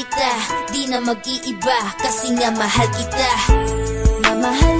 kita. Di na mag-iiba kasi nga mahal kita. Mamahalin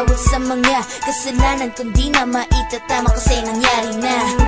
tawad sa mga kasalanan Kung di na maitatama kasi nangyari na